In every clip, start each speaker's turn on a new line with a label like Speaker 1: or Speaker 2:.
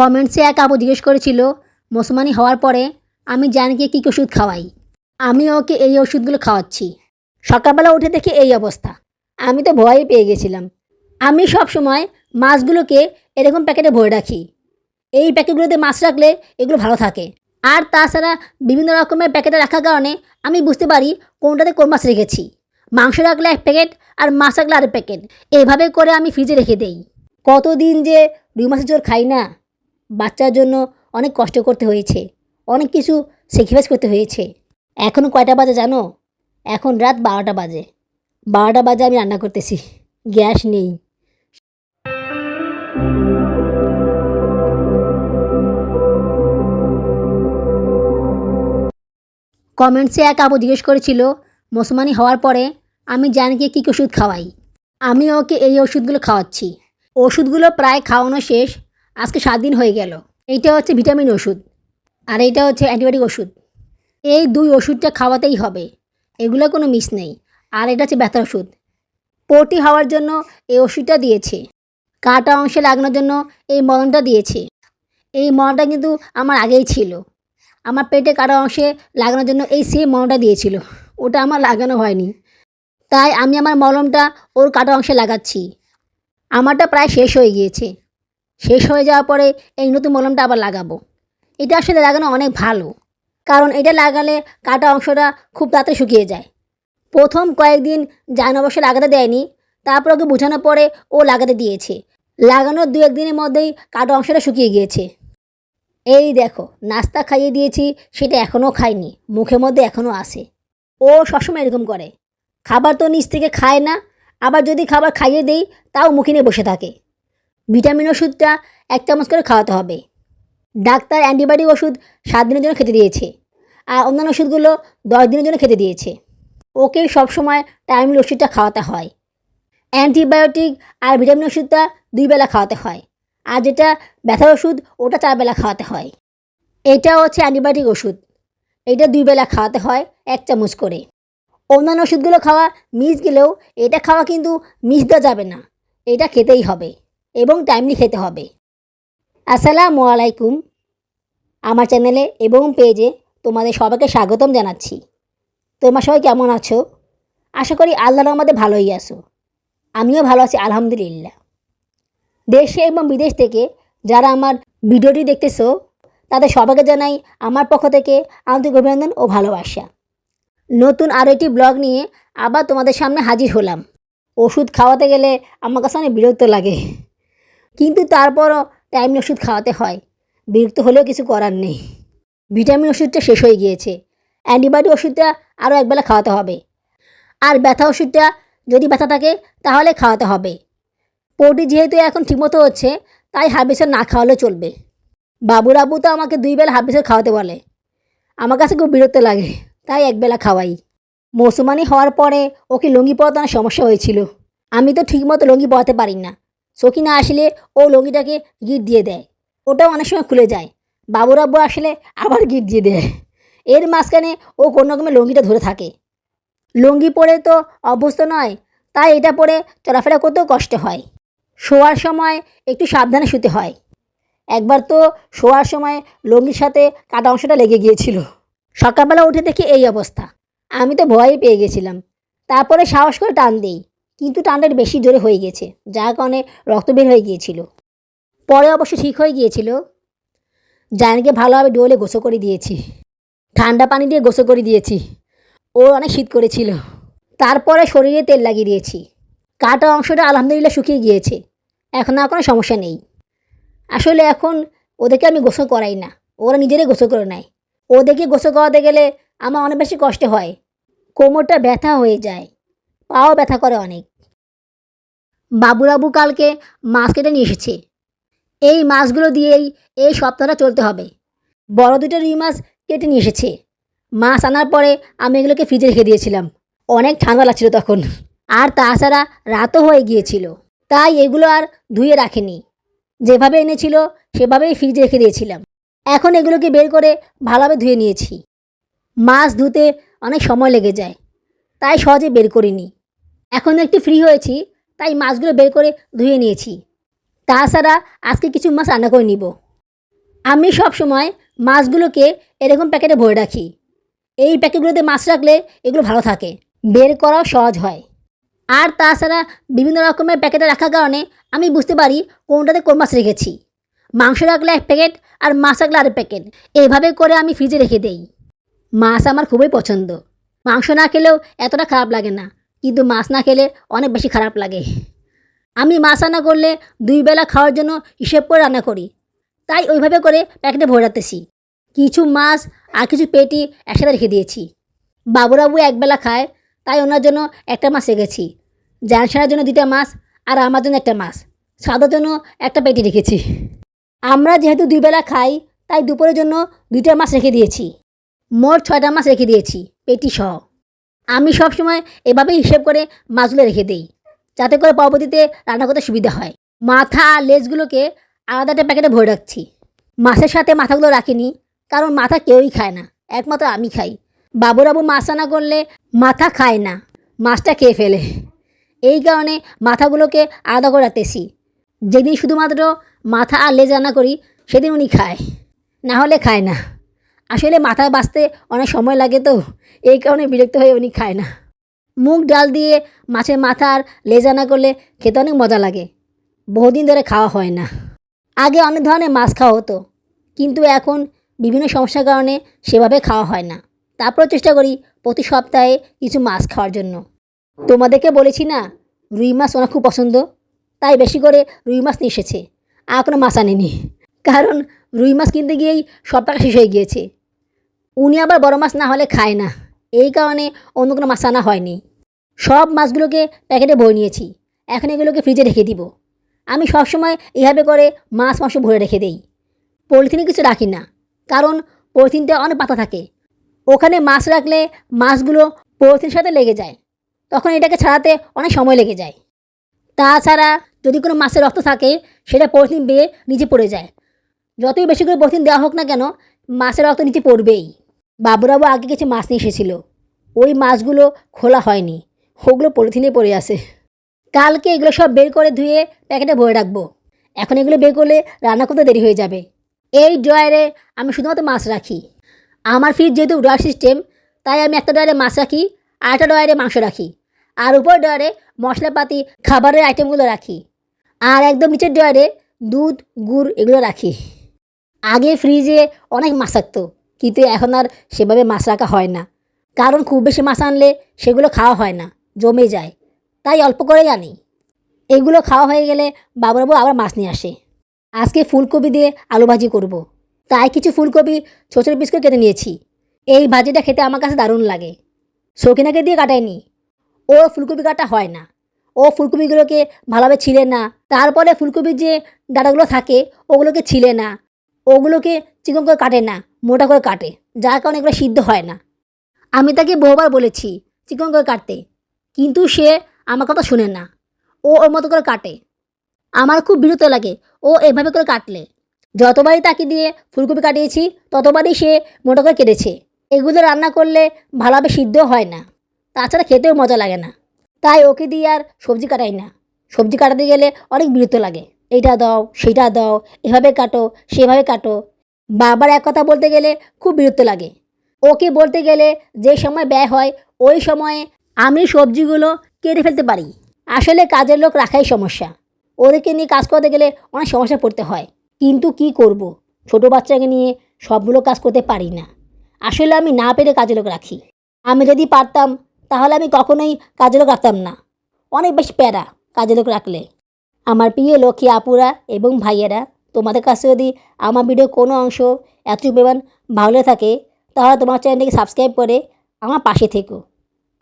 Speaker 1: কমেন্টসে এক আপু জিজ্ঞেস করেছিল মুসলমানি হওয়ার পরে আমি জানকে কী ওষুধ খাওয়াই। আমি ওকে এই ওষুধগুলো খাওয়াচ্ছি। সকালবেলা উঠে দেখি এই অবস্থা। আমি তো ভয়ে পেয়ে গেছিলাম। আমি সব সময় মাছগুলোকে এরকম প্যাকেটে ভরে রাখি। এই প্যাকেটগুলোতে মাছ রাখলে এগুলো ভালো থাকে। আর তাছাড়া বিভিন্ন রকমের প্যাকেটে রাখার কারণে আমি বুঝতে পারি কোনটাতে কোন মাছ রেখেছি। মাংস রাখলে এক প্যাকেট আর মাছ রাখলে আরেক প্যাকেট। এভাবে করে আমি ফ্রিজে রেখে দেই। কতদিন যে রুই মাছের জোর খাই না। বাচ্চার জন্য অনেক কষ্ট করতে হয়েছে, অনেক কিছু স্যাক্রিফাইস করতে হয়েছে। এখন কয়টা বাজে জানো? এখন রাত বারোটা বাজে। বারোটা বাজে আমি রান্না করতেছি, গ্যাস নেই। কমেন্টসে এক আপু জিজ্ঞেস করেছিল, মুসলমানি হওয়ার পরে আমি জানকে কী কী ওষুধ খাওয়াই। আমি ওকে এই ওষুধগুলো খাওয়াচ্ছি। ওষুধগুলো প্রায় খাওয়ানো শেষ আজকে সাত দিন হয়ে গেল। এইটা হচ্ছে ভিটামিন ওষুধ আর এইটা হচ্ছে অ্যান্টিবায়োটিক ওষুধ। এই দুই ওষুধটা খাওয়াতেই হবে। এগুলো কোনো মিস নেই। আর এটা হচ্ছে ব্যথার ওষুধ। পটি হওয়ার জন্য এই ওষুধটা দিয়েছে। কাটা অংশে লাগানোর জন্য এই মলমটা দিয়েছে। এই মলমটা কিন্তু আমার আগেই ছিল। আমার পেটে কাটা অংশে লাগানোর জন্য এই সেম মলমটা দিয়েছিল। ওটা আমার লাগানো হয়নি। তাই আমি আমার মলমটা ওর কাটা অংশে লাগাচ্ছি। আমারটা প্রায় শেষ হয়ে গিয়েছে। শেষ হয়ে যাওয়ার পরে এই নতুন মলমটা আবার লাগাবো। এটা আসলে লাগানো অনেক ভালো, কারণ এটা লাগালে কাটা অংশটা খুব তাড়াতাড়ি শুকিয়ে যায়। প্রথম কয়েকদিন জান অবশ্য লাগাতে দেয়নি, তারপর ওকে বোঝানোর পরে ও লাগাতে দিয়েছে। লাগানোর দু একদিনের মধ্যেই কাটা অংশটা শুকিয়ে গিয়েছে। এই দেখো, নাস্তা খাইয়ে দিয়েছি, সেটা এখনও খায়নি মুখের মধ্যে এখনও আসে ও সবসময় এরকম করে। খাবার তো নিচ থেকে খায় না, আবার যদি খাবার খাইয়ে দেই, তাও মুখে নিয়ে বসে থাকে। ভিটামিন ওষুধটা এক চামচ করে খাওয়াতে হবে। ডাক্তার অ্যান্টিবায়োটিক ওষুধ সাত দিনের জন্য খেতে দিয়েছে আর অন্যান্য ওষুধগুলো দশ দিনের জন্য খেতে দিয়েছে। ওকে সবসময় টাইমলি ওষুধটা খাওয়াতে হয়। অ্যান্টিবায়োটিক আর ভিটামিন ওষুধটা দুই বেলা খাওয়াতে হয় আর যেটা ব্যথার ওষুধ ওটা চার বেলা খাওয়াতে হয়। এটা হচ্ছে অ্যান্টিবায়োটিক ওষুধ। এটা দুই বেলা খাওয়াতে হয় এক চামচ করে। অন্যান্য ওষুধগুলো খাওয়া মিস গেলেও এটা খাওয়া কিন্তু মিস দেওয়া যাবে না। এটা খেতেই হবে। এবং টাইমলি খেতে হবে। আসসালামু আলাইকুম। আমার চ্যানেলে এবং পেজে তোমাদের সবাইকে স্বাগতম জানাচ্ছি। তোমরা সবাই কেমন আছো? আশা করি আল্লাহ রহমতে ভালোই আছো। আমিও ভালো আছি, আলহামদুলিল্লাহ। দেশে এবং বিদেশ থেকে যারা আমার ভিডিওটি দেখতেছো, তাদের সবাইকে জানাই আমার পক্ষ থেকে আন্তরিক অভিনন্দন ও ভালোবাসা। নতুন আরও একটি ব্লগ নিয়ে আবার তোমাদের সামনে হাজির হলাম। ওষুধ খাওয়াতে গেলে আমার কাছে অনেক বিরক্ত লাগে। কিন্তু তারপরও টাইম ওষুধ খাওয়াতে হয়। বিরক্ত হলেও কিছু করার নেই। ভিটামিন ওষুধটা শেষ হয়ে গিয়েছে। অ্যান্টিবায়োটিক ওষুধটা আরও একবেলা খাওয়াতে হবে। আর ব্যথা ওষুধটা যদি ব্যথা থাকে, তাহলে খাওয়াতে হবে। পোটি যেহেতু এখন ঠিকমতো হচ্ছে, তাই হাবিসের না খাওয়ালেও চলবে। বাবুর আবু তো আমাকে দুই বেলা হাবিসের খাওয়াতে বলে। আমার কাছে খুব বিরক্ত লাগে, তাই একবেলা খাওয়াই। মৌসুমানি হওয়ার পরে ওকে লুঙ্গি পরাতে অনেক সমস্যা হয়েছিল। আমি তো ঠিকমতো লুঙ্গি পরাতে পারি না। সখী না আসলে ও লুঙ্গিটাকে গিট দিয়ে দেয়। ওটাও অনেক সময় খুলে যায়। বাবুর আব্বু আসলে আবার গিট দিয়ে দেয়। এর মাঝখানে ও কোনো রকমের লুঙ্গিটা ধরে থাকে। লুঙ্গি পরে তো অভ্যস্ত নয়, তাই এটা পরে চলাফেরা করতেও কষ্ট হয়। শোয়ার সময় একটু সাবধানে শুতে হয়। একবার তো শোয়ার সময় লুঙ্গির সাথে কাটা অংশটা লেগে গিয়েছিল। সকালবেলা উঠে দেখি এই অবস্থা। আমি তো ভয়ে পেয়ে গেছিলাম। তারপরে সাহস করে টান দিই। কিন্তু টানটা বেশি জোরে হয়ে গেছে যার কারণে রক্ত বের হয়ে গিয়েছিল। পরে অবশ্য ঠিক হয়ে গিয়েছিল। জায়নকে ভালোভাবে ডোলে গোসো করে দিয়েছি। ঠান্ডা পানি দিয়ে গোসো করে দিয়েছি। ও অনেক শীত করেছিল। তারপরে শরীরে তেল লাগিয়ে দিয়েছি। কাটা অংশটা আলহামদুলিল্লাহ শুকিয়ে গিয়েছে। এখন আর কোনো সমস্যা নেই। আসলে এখন ওদেরকে আমি গোসল করাই না। ওরা নিজেরাই গোসল করে নেয়। ওদেরকে গোসল করাতে গেলে আমার অনেক বেশি কষ্ট হয়। কোমরটা ব্যথা হয়ে যায়। পাও ব্যথা করে অনেক। বাবুরাবু কালকে মাছ কেটে নিয়ে এসেছে। এই মাছগুলো দিয়েই এই সপ্তাহটা চলতে হবে। বড় দুটো রুই মাছ কেটে নিয়ে এসেছে। মাছ আনার পরে আমি এগুলোকে ফ্রিজে রেখে দিয়েছিলাম। অনেক ঠান্ডা লাগছিল তখন। আর তাছাড়া রাতও হয়ে গিয়েছিল। তাই এগুলো আর ধুয়ে রাখেনি। যেভাবে এনেছিল সেভাবেই ফ্রিজে রেখে দিয়েছিলাম। এখন এগুলোকে বের করে ভালোভাবে ধুয়ে নিয়েছি। মাছ ধুতে অনেক সময় লেগে যায়। তাই সহজে বের করিনি। এখন একটু ফ্রি হয়েছি, তাই মাছগুলো বের করে ধুয়ে নিয়েছি। তাছাড়া আজকে কিছু মাছ রান্না করে নিব। আমি সব সময় মাছগুলোকে এরকম প্যাকেটে ভরে রাখি। এই প্যাকেটগুলোতে মাছ রাখলে এগুলো ভালো থাকে, বের করাও সহজ হয়। আর তাছাড়া বিভিন্ন রকমের প্যাকেটে রাখার কারণে আমি বুঝতে পারি কোনটাতে কোন মাছ রেখেছি। মাংস রাখলে এক প্যাকেট আর মাছ রাখলে আরেক প্যাকেট এইভাবে করে আমি ফ্রিজে রেখে দেই। মাছ আমার খুবই পছন্দ। মাংস না খেলেও এতটা খারাপ লাগে না। কিন্তু মাছ না খেলে অনেক বেশি খারাপ লাগে। আমি মাছ রান্না করলে দুই বেলা খাওয়ার জন্য হিসেব করে রান্না করি। তাই ওইভাবে করে প্যাকেটে ভরে রাখতেছি। কিছু মাছ আর কিছু পেটি একসাথে রেখে দিয়েছি। বাবুরাবু একবেলা খায়, তাই ওনার জন্য একটা মাছ রেখেছি। জানসার জন্য দুইটা মাছ আর আমার জন্য একটা মাছ। সাদার জন্য একটা পেটি রেখেছি। আমরা যেহেতু দুই বেলা খাই, তাই দুপুরের জন্য দুইটা মাছ রেখে দিয়েছি। মোট ছয়টা মাছ রেখে দিয়েছি, পেটি সহ। আমি সবসময় এভাবেই হিসেব করে মাছগুলো রেখে দিই, যাতে করে পরবর্তীতে রান্না করতে সুবিধা হয়। মাথা আর লেজগুলোকে আলাদা একটা প্যাকেটে ভরে রাখছি। মাছের সাথে মাথাগুলো রাখিনি, কারণ মাথা কেউই খায় না, একমাত্র আমি খাই। বাবুরাবু মাছ রান্না করলে মাথা খায় না, মাছটা খেয়ে ফেলে। এই কারণে মাথাগুলোকে আলাদা করে রাখতেছি। যেদিন শুধুমাত্র মাথা আর লেজ রান্না করি, সেদিন উনি খায়, না হলে খায় না। আসলে মাথা বাঁচতে অনেক সময় লাগে তো। এই কারণে বিরক্ত হয়ে উনি খায় না। মুগ ডাল দিয়ে মাছের মাথা আর লেজ রান্না করলে খেতে অনেক মজা লাগে। বহুদিন ধরে খাওয়া হয় না। আগে অনেক ধরনের মাছ খাওয়া হতো। কিন্তু এখন বিভিন্ন সমস্যার কারণে সেভাবে খাওয়া হয় না। তারপর চেষ্টা করি প্রতি সপ্তাহে কিছু মাছ খাওয়ার জন্য। তোমাদেরকে বলেছি না, রুই মাছ ওনার খুব পছন্দ। তাই বেশি করে রুই মাছ নিয়ে এসেছে। আর কোনো মাছ আনেনি। কারণ রুই মাছ কিনতে গিয়েই সব টাকা শেষ হয়ে গিয়েছে। উনি আবার বড় মাছ না হলে খায় না। এই কারণে অন্য কোনো মাছ আনা হয়নি। সব মাছগুলোকে প্যাকেটে ভরে নিয়েছি। এখন এগুলোকে ফ্রিজে রেখে দিব। আমি সবসময় এইভাবে করে মাছ মাংস ভরে রেখে দেই। পলিথিনে কিছু রাখি না, কারণ পলিথিনটা অনেক পাতা থাকে। ওখানে মাছ রাখলে মাছগুলো পলিথিনের সাথে লেগে যায়। তখন এটাকে ছাড়াতে অনেক সময় লেগে যায়। তাছাড়া যদি কোনো মাছের রক্ত থাকে, সেটা পলিথিন বেয়ে নিচে পড়ে যায়। যতই বেশি করে পলিথিন দেওয়া হোক না কেন, মাছের রক্ত নিচে পড়বেই। বাবুরাবু আগে কিছু মাছ নিয়ে এসেছিল। ওই মাছগুলো খোলা হয়নি। ওগুলো পলিথিনে পড়ে আছে। কালকে এগুলো সব বের করে ধুয়ে প্যাকেটে ভরে রাখব। এখন এগুলো বের করলে রান্না করতে দেরি হয়ে যাবে। এই ড্রয়ারে আমি শুধুমাত্র মাছ রাখি। আমার ফ্রিজ যেহেতু ড্রয়ার সিস্টেম তাই আমি একটা ড্রয়ারে মাছ রাখি, আর একটা ড্রয়ারে মাংস রাখি। আর উপর ড্রয়ারে মশলাপাতি, খাবারের আইটেমগুলো রাখি। আর একদম নিচের ড্রয়ারে দুধ, গুড় এগুলো রাখি। আগে ফ্রিজে অনেক মাছ থাকতো। কিন্তু এখন আর সেভাবে মাছ রাখা হয় না। কারণ খুব বেশি মাছ আনলে সেগুলো খাওয়া হয় না, জমে যায়। তাই অল্প করে আনি। এগুলো খাওয়া হয়ে গেলে বাবুরাবু আবার মাছ নিয়ে আসে। আজকে ফুলকপি দিয়ে আলু ভাজি করব। তাই কিছু ফুলকপি, ছোটো ছোটো পিস করে কেটে নিয়েছি। এই ভাজিটা খেতে আমার কাছে দারুণ লাগে। শৌখিনাকে দিয়ে কাটায়নি ও ফুলকপি কাটা হয় না। ও ফুলকপিগুলোকে ভালোভাবে ছিলে না। তারপরে ফুলকপির যে ডাটাগুলো থাকে, ওগুলোকে ছিলে না। ওগুলোকে চিকন করে কাটে না, মোটা করে কাটে, যার কারণে এগুলো সিদ্ধ হয় না। আমি তাকে বহুবার বলেছি চিকন করে কাটতে, কিন্তু সে আমার কথা শুনে না। ও ওর মতো করে কাটে। আমার খুব বিরক্ত লাগে ও এভাবে করে কাটলে। যতবারই তাকে দিয়ে ফুলকপি কাটিয়েছি, ততবারই সে মোটা করে কেটেছে। এগুলো রান্না করলে ভালোভাবে সিদ্ধ হয় না, তাছাড়া খেতেও মজা লাগে না। তাই ওকে দিয়ে আর সবজি কাটাই না। সবজি কাটাতে গেলে অনেক বিরক্ত লাগে। এইটা দাও সেটা দাও, এভাবে কাটো, সেভাবে কাটো বারবার এক কথা বলতে গেলে খুব বিরক্ত লাগে। ওকে বলতে গেলে যে সময় ব্যয় হয়, ওই সময়ে আমি সবজিগুলো কেটে ফেলতে পারি। আসলে কাজের লোক রাখাই সমস্যা। ওদেরকে নিয়ে কাজ করতে গেলে অনেক সমস্যা পড়তে হয়। কিন্তু কি করব। ছোট বাচ্চাকে নিয়ে সবগুলো কাজ করতে পারি না। আসলে আমি না পেরে কাজের লোক রাখি। আমি যদি পারতাম, তাহলে আমি কখনোই কাজের লোক রাখতাম না। অনেক বেশি প্যারা কাজের লোক রাখলে। আমার প্রিয় লক্ষ্মী আপুরা এবং ভাইয়েরা তোমাদের কাছে যদি আমার ভিডিও কোনো অংশ এতটুকু পরিমাণ ভালো থাকে, তাহলে তোমার চ্যানেলটিকে সাবস্ক্রাইব করে আমার পাশে থেকো।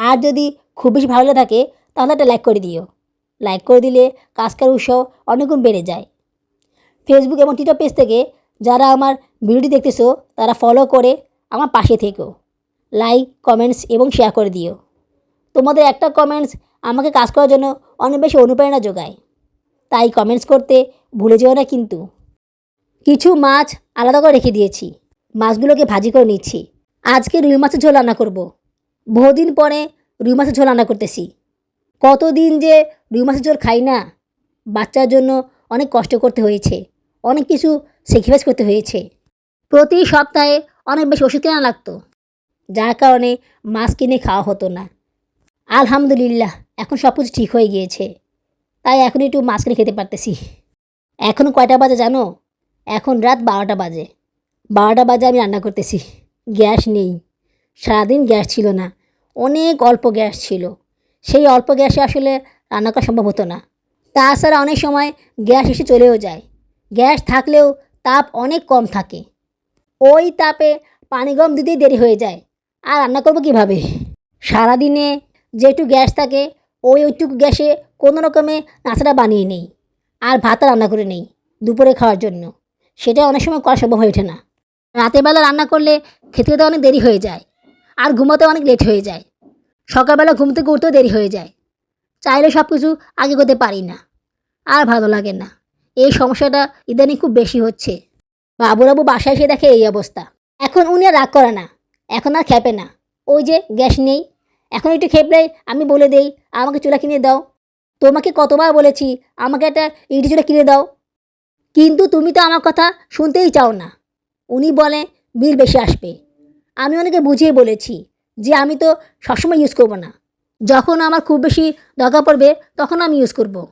Speaker 1: আর যদি খুব বেশি ভালো থাকে, তাহলে একটা লাইক করে দিও। লাইক করে দিলে কাজকার উৎসাহ অনেকগুণ বেড়ে যায়। ফেসবুক এবং টুইটার পেজ থেকে যারা আমার ভিডিওটি দেখতেছো, তারা ফলো করে আমার পাশে থেকো। লাইক কমেন্টস এবং শেয়ার করে দিও। তোমাদের একটা কমেন্টস আমাকে কাজ করার জন্য অনেক বেশি অনুপ্রেরণা যোগায়। তাই কমেন্টস করতে ভুলে যেও না কিন্তু। কিছু মাছ আলাদা করে রেখে দিয়েছি। মাছগুলোকে ভাজি করে নিচ্ছি। আজকে রুই মাছের ঝোল রান্না করব। বহুদিন পরে রুই মাছের ঝোল রান্না করতেছি। কতদিন যে রুই মাছের ঝোল খাই না, বাচ্চার জন্য অনেক কষ্ট করতে হয়েছে। অনেক কিছু স্যাক্রিফাইস করতে হয়েছে। প্রতি সপ্তাহে অনেক বেশি ওষুধ কেনা লাগতো। যার কারণে মাছ কিনে খাওয়া হতো না। আলহামদুলিল্লাহ, এখন সব কিছু ঠিক হয়ে গিয়েছে। তাই এখন একটু মাছ কিনে খেতে পারতেছি। এখন কয়টা বাজে জানো? এখন রাত বারোটা বাজে। বারোটা বাজে আমি রান্না করতেছি। গ্যাস নেই। সারাদিন গ্যাস ছিল না। অনেক অল্প গ্যাস ছিল। সেই অল্প গ্যাসে আসলে রান্না করা সম্ভব হতো না। তাছাড়া অনেক সময় গ্যাস এসে চলেও যায়। গ্যাস থাকলেও তাপ অনেক কম থাকে। ওই তাপে পানি গম দিতেই দেরি হয়ে যায়। আর রান্না করব কীভাবে? সারাদিনে যেটুকু গ্যাস থাকে, ওই ওইটুকু গ্যাসে কোনো রকমে নাচাটা বানিয়ে নেই। আর ভাতটা রান্না করে নেই দুপুরে খাওয়ার জন্য। সেটা অনেক সময় করা সম্ভব হয়ে ওঠে না। রাতের বেলা রান্না করলে খেতে খেতে অনেক দেরি হয়ে যায় আর ঘুমাতে অনেক লেট হয়ে যায়। সকালবেলা ঘুম থেকে উঠতেও দেরি হয়ে যায়। চাইলে সব কিছু আগে করতে পারি না। আর ভালো লাগে না। এই সমস্যাটা ইদানিং খুব বেশি হচ্ছে। বাবুরাবু বাসায় এসে দেখে এই অবস্থা। এখন উনি আর রাগ করে না। এখন আর খেপে না। ওই যে গ্যাস নেই। এখন একটু খেপলেই আমি বলে দেই, আমাকে চুলা কিনে দাও। তোমাকে কতবার বলেছি, আমাকে একটা ইটি চুলা কিনে দাও। কিন্তু তুমি তো আমার কথা শুনতেই চাও না। উনি বলে, বিল বেশি আসবে। আমি অনেকে বুঝিয়ে বলেছি যে আমি তো সবসময় ইউজ করব না। যখন আমার খুব বেশি দরকার পড়বে, তখন আমি ইউজ করব।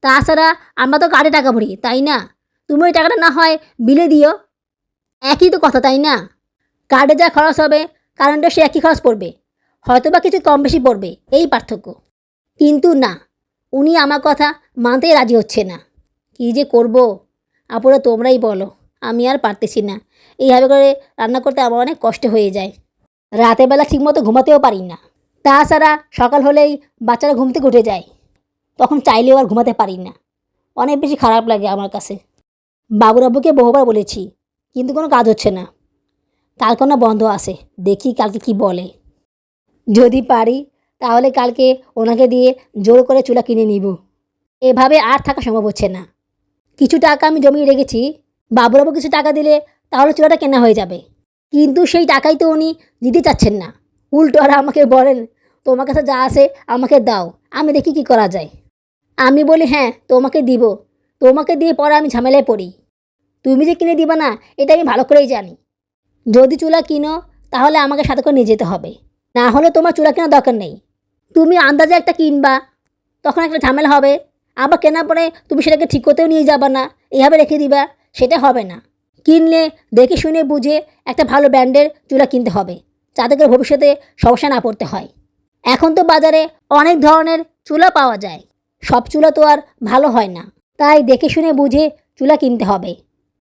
Speaker 1: তাছাড়া আমরা তো কার্ডে টাকা ভরি, তাই না? তুমি ওই টাকাটা না হয় বিলে দিও। একই তো কথা, তাই না? কার্ডে যা খরচ হবে কারেন্টে সে একই খরচ পড়বে। হয়তো বা কিছু কম বেশি পড়বে, এই পার্থক্য। কিন্তু না, উনি আমার কথা মানতেই রাজি হচ্ছে না। কী যে করব? আপুরা তোমরাই বলো, আমি আর পারতেছি না। এইভাবে করে রান্না করতে আমার অনেক কষ্ট হয়ে যায়। রাতের বেলা ঠিকমতো ঘুমাতেও পারি না। তাছাড়া সকাল হলেই বাচ্চারা ঘুম থেকে উঠে যায়। তখন চাইলেও আর ঘুমাতে পারি না। অনেক বেশি খারাপ লাগে আমার কাছে। বাবুরাব্বুকে বহুবার বলেছি, কিন্তু কোনো কাজ হচ্ছে না। কালকে না বন্ধ আছে, দেখি কালকে কি বলে। যদি পারি, তাহলে কালকে ওনাকে দিয়ে জোর করে চুলা কিনে নিব। এভাবে আর থাকা সম্ভব হচ্ছে না। কিছু টাকা আমি জমিয়ে রেখেছি, বাবুরাবু কিছু টাকা দিলে তাহলে চুলাটা কেনা হয়ে যাবে। কিন্তু সেই টাকাই তো উনি দিতে চাচ্ছেন না। উল্টো আর আমাকে বলেন, তোমার কাছে যা আছে আমাকে দাও, আমি দেখি কি করা যায়। আমি বলি হ্যাঁ তোমাকে দিব। তোমাকে দিয়ে পরে আমি ঝামেলায় পড়ি। তুমি যে কিনে দিবা না, এটা আমি ভালো করেই জানি। যদি চুলা কিনো, তাহলে আমাকে সাথে করে নিয়ে যেতে হবে। না হলে তোমার চুলা কেনার দরকার নেই। তুমি আন্দাজে একটা কিনবা, তখন একটা ঝামেলা হবে। আবার কেনার পরে তুমি সেটাকে ঠিক করতেও নিয়ে যাবা না এইভাবে রেখে দিবা, সেটা হবে না। কিনলে দেখে শুনে বুঝে একটা ভালো ব্র্যান্ডের চুলা কিনতে হবে, যাতে করে ভবিষ্যতে সমস্যা না পড়তে হয়। এখন তো বাজারে অনেক ধরনের চুলা পাওয়া যায়, সব চুলা তো আর ভালো হয় না, তাই দেখে শুনে বুঝে চুলা কিনতে হবে।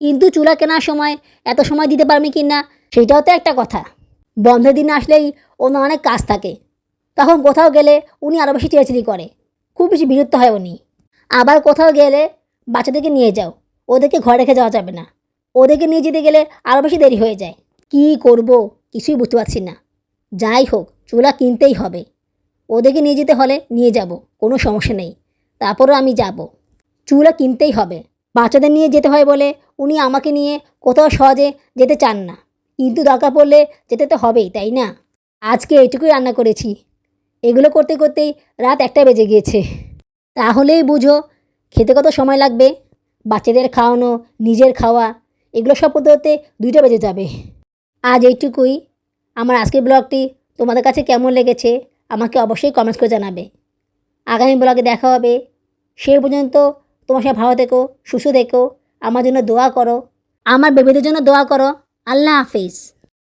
Speaker 1: কিন্তু চুলা কেনার সময় এত সময় দিতে পারবে কি না সেটাও তো একটা কথা। বন্ধের দিন আসলেই ওনার অনেক কাজ থাকে, তখন কোথাও গেলে উনি আরও বেশি চিড়াচিড়ি করে, খুব বেশি বিরক্ত হয় উনি। আবার কোথাও গেলে বাচ্চাদেরকে নিয়ে যাও। ওদেরকে ঘরে রেখে যাওয়া যাবে না। ওদেরকে নিয়ে যেতে গেলে আরও বেশি দেরি হয়ে যায়। কি করব? কিছুই বুঝতে পারছি না। যাই হোক, চুলা কিনতেই হবে। ওদেরকে নিয়ে যেতে হলে নিয়ে যাব, কোনো সমস্যা নেই। তারপরও আমি যাব। চুলা কিনতেই হবে। বাচ্চাদের নিয়ে যেতে হয় বলে উনি আমাকে নিয়ে কোথাও সহজে যেতে চান না। কিন্তু দরকার পড়লে যেতে তো হবেই, তাই না? আজকে এইটুকুই রান্না করেছি। এগুলো করতে করতেই রাত একটা বেজে গিয়েছে। তাহলেই বুঝো, খেতে কত সময় লাগবে? বাচ্চাদের খাওয়ানো, নিজের খাওয়া, এগুলো সব করতে করতে দুইটা বেজে যাবে। আজ এইটুকুই। আমার আজকের ব্লগটি তোমাদের কাছে কেমন লেগেছে, আমাকে অবশ্যই কমেন্টস করে জানাবে। আগামী ব্লগে দেখা হবে। সেই পর্যন্ত তোমার সঙ্গে ভালো থেকো, সুস্থ থেকো, আমার জন্য দোয়া করো। আমার বেবিদের জন্য দোয়া করো। আল্লাহ হাফিজ।